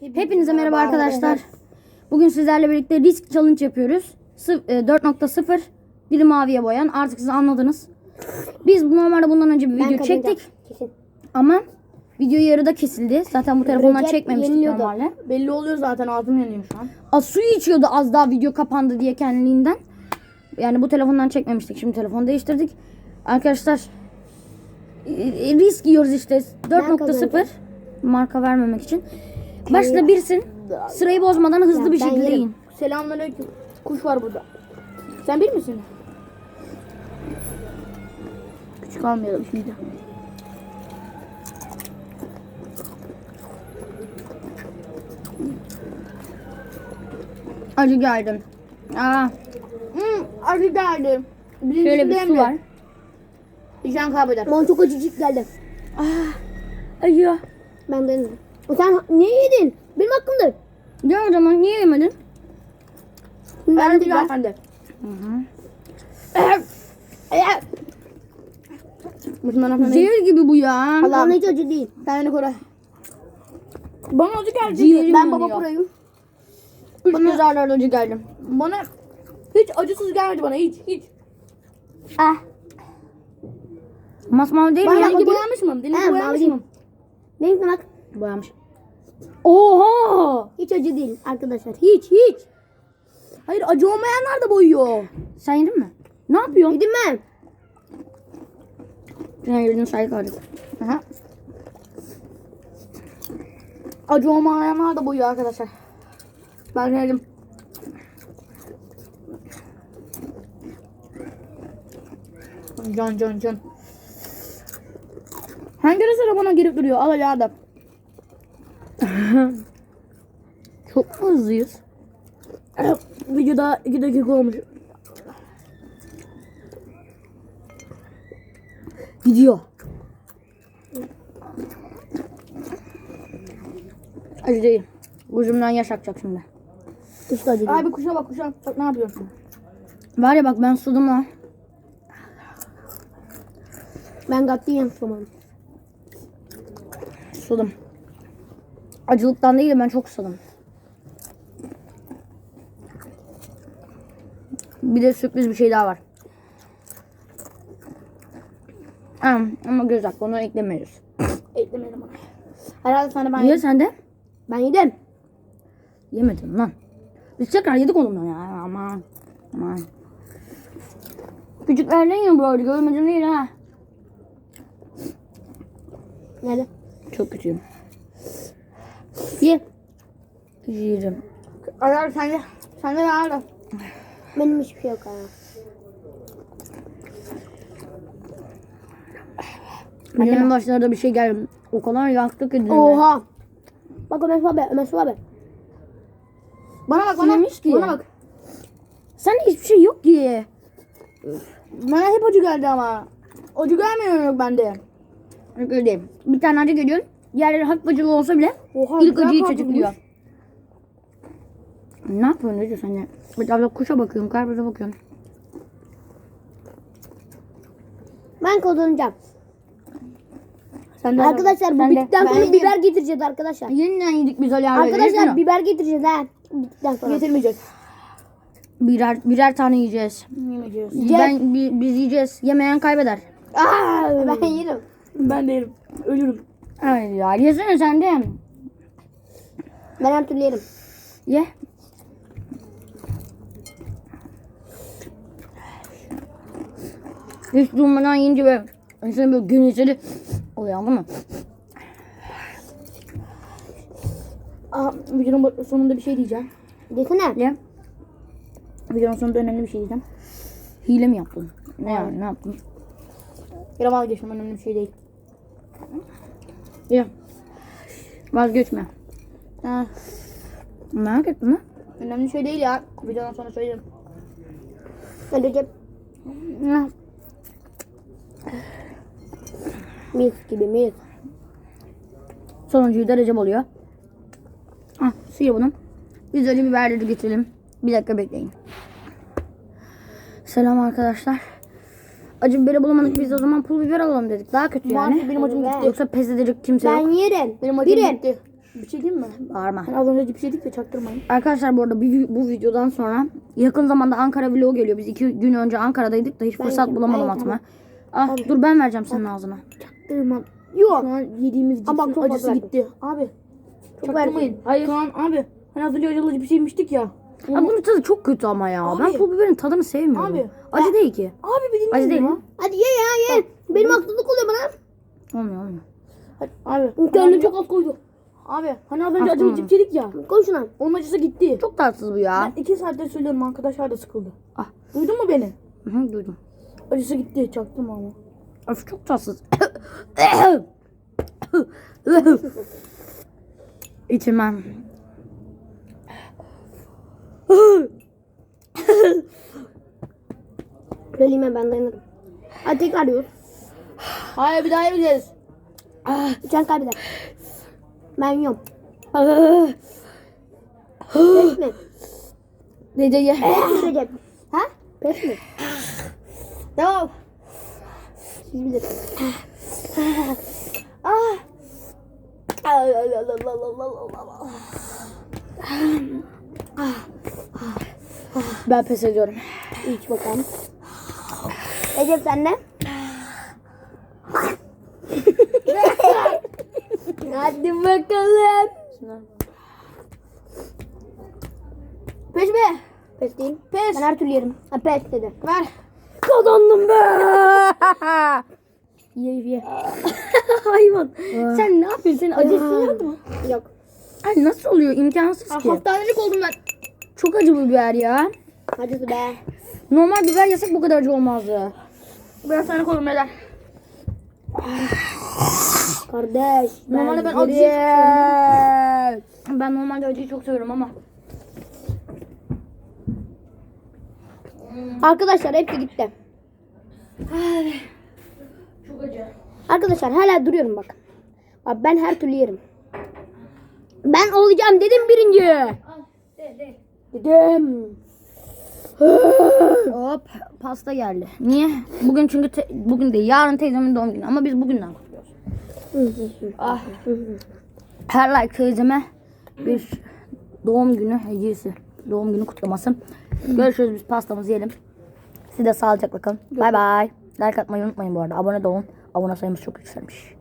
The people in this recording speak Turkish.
Hepinize merhaba arkadaşlar. Bugün sizlerle birlikte risk challenge yapıyoruz. Sı- e, 4.0 biri maviye boyan. Artık siz anladınız. Biz normalde bundan önce bir video kazanacağım. çektik Kesin. ama video yarıda kesildi. Zaten bu telefondan Recep çekmemiştik yeniliyordu. normalde. Belli oluyor zaten ağzım yanıyor şu an. Az suyu içiyordu az daha video kapandı diye kendiliğinden. Yani bu telefondan çekmemiştik. Şimdi telefonu değiştirdik. Arkadaşlar e, e, risk yiyoruz işte. 4.0 kazanacağım. marka vermemek için. Başta birsin. Sırayı bozmadan hızlı Ya bir şekilde yiyin. Selamünaleyküm. Kuş var burada. Sen bir misin? Küçük almayalım şimdi. Acı geldim. Aa, Hmm, acı geldi. Birincisi şöyle bir su var. Can kaybeder. Bana çok acıcık geldi. Acıyor. Ben denedim. Sen niye yedin? Benim hakkımdır. Ya o zaman niye yemedin? Ben Ben de de ben. efendi. Zehir gibi bu ya. Allah. Bana hiç acı değil. Sen beni koru. Bana acı geldi. Ben baba proyum. Üç kez arda acı geldim. Bana hiç acısız gelmedi bana hiç hiç. Ah. Masmavi değil mi? Bana rengi boyanmış mı? He, boyanmış mı? Benimkine bak. Boyamış. Oha! Hiç acı değil arkadaşlar. Hiç hiç. Hayır acı olmayanlar da boyuyor. Sen yedin mi? Ne yapıyorsun? Yedim ben. Sen yedin sayı kaldık. Aha. Acı olmayanlar da boyuyor arkadaşlar. Ben denedim. Can can can. Hangi sıra bana girip duruyor? Al hadi adam. Çok mu hızlıyız? Videoda 2 dakika olmuş. Gidiyor. Acı değil. Gözümden yaş akacak şimdi. De acı değil. Abi kuşa bak kuşa. Bak ne yapıyorsun? Var ya bak ben sudum ha. Ben katiyen susamam. Sudum. Acılıktan değil de ben çok susadım. Bir de sürpriz bir şey daha var. Ha, ama göz hakkı onu eklemiyoruz. Eklemedim ona. Herhalde de ben Niye sen de? Ben yedim. Yemedin lan. Biz tekrar yedik onunla ya. Aman. Aman. Küçüklerden ya böyle görmedin değil ha. Nerede? Çok kötüyüm. Ye. Yerim. Herhalde sen de. Sen de herhalde. Benim hiçbir şey yok ha. Annemin başına da bir şey geldi. O kadar yaktık ki. Oha. Bak Ömer abi. Ömer abi. Bana bak bana. Yemiş ki. Bana bak. Sen hiçbir şey yok ki. Bana hep acı geldi ama. Acı gelmiyor yok bende. Öyle değil. Bir tane acı geliyor. Diğerleri hafif acılı olsa bile Oha, ilk acıyı çocukluyor. Ne yapıyorsun diyorsun sen? Bir abla kuşa bakıyorum, karpuza bakıyorum. Ben kazanacağım. Sen de Arkadaşlar bu Sen de. bittikten Ben sonra yedim. biber getireceğiz arkadaşlar. Yeniden yedik biz Ali abi. Arkadaşlar biber getireceğiz ha. Bittikten sonra. Getirmeyecek. birer birer tane yiyeceğiz. Yemeyeceğiz. Ben bi- biz yiyeceğiz. Yemeyen kaybeder. Aa, ben yerim. Ben de yerim. Ölürüm. Ay ya yesene sen de. Ben her türlü yerim. Ye. Hiç durmadan yiyince böyle insan böyle gün içeri oluyor anladın mı? Aa, videonun sonunda bir şey diyeceğim. Desene. Ye. Videonun sonunda önemli bir şey diyeceğim. Hile mi yaptın? Ne yani ne yaptın? Biraz vazgeçtim önemli bir şey değil. Ye. Vazgeçme. Ha, Merak ettin mi? önemli şey değil ya. Videonun sonra Recep. Ha. Mis gibi mis. Sonuncuyu da Recep oluyor. Ah suyu bunun. Biz öyle biberleri getirelim. Bir dakika bekleyin. Selam arkadaşlar. Acı biberi bulamadık biz o zaman pul biber alalım dedik. Daha kötü yani. Maalesef benim acım gitti. Yoksa pes edecek kimse Ben yok. yerim. Benim acım Birin. gitti. Bir şey diyeyim mi? Bağırma. Hani az önce cips yedik de çaktırmayın. Arkadaşlar bu arada bir- bu videodan sonra yakın zamanda Ankara vlogu geliyor. Biz iki gün önce Ankara'daydık da hiç fırsat yiyeceğim, bulamadım ben atmaya. Ah dur ben vereceğim senin ağzına. Çaktırma. Yok. Şu an yediğimiz cipsin bak acısı gitti. Abi. Çok Çaktırmayın. Hayır. Şu an abi. Hani az önce acılı cips yemiştik ya. Abi bunun tadı çok kötü ama ya. Abi. Ben pul biberin tadını sevmiyorum. Abi. Acı değil ki. Abi bir dinleyin Acı değil ya. mi? Hadi ye ya ye. Benim haksızlık oluyor bana. Olmuyor olmuyor. Hadi, Abi. Kendine çok az koydu. Abi. Hani az önce acılı mı? cips yedik ya. Koy şuna. Onun acısı gitti. Çok tatsız bu ya. Ben iki saattir söylüyorum arkadaşlar da sıkıldı. Ah. Duydun mu beni? Hı hı, duydum. Acısı gitti çaktırma ama. Of çok tatsız. İçimem. Söyleyeyim ben dayanırım. Hadi tekrar diyor. Hayır bir daha yemeyeceğiz. Uçan kaybeder. Ben yiyorum. Pes mi? Nece ye. Pes mi Recep? Ha? Pes mi? Devam. Siz bilirsiniz. Ah. Ben pes ediyorum. İç bakalım. Recep sen de. Hadi bakalım. Peş be. Pes değil. Pes. Ben her türlü yerim. Ha pes dedi. Ver. Kazandım be. Ye ye. Hayvan. Sen ne yapıyorsun? Senin acısı yok mu? Yok. Ay nasıl oluyor? İmkansız ki. Hastanelik oldum ben. Çok acı biber ya. Acısı be. Normal biber yesek bu kadar acı olmazdı. Ben hastanelik oldum beyler. Kardeş. Normalde ben acıyı Ben normalde acıyı çok seviyorum ama. Arkadaşlar hepsi gitti. Çok acı. Arkadaşlar hala duruyorum bak. Bak ben her türlü yerim. Ben olacağım dedim birinci. Dedim. Hop pasta geldi. Niye? Bugün çünkü te- bugün değil yarın teyzemin doğum günü ama biz bugünden kutluyoruz. Ah. Her like teyzeme bir doğum günü hediyesi. Doğum günü kutlaması. Görüşürüz biz pastamızı yiyelim. Siz de sağlıcakla kalın. Bay bay. Like atmayı unutmayın bu arada. Abone de olun. Abone sayımız çok yükselmiş.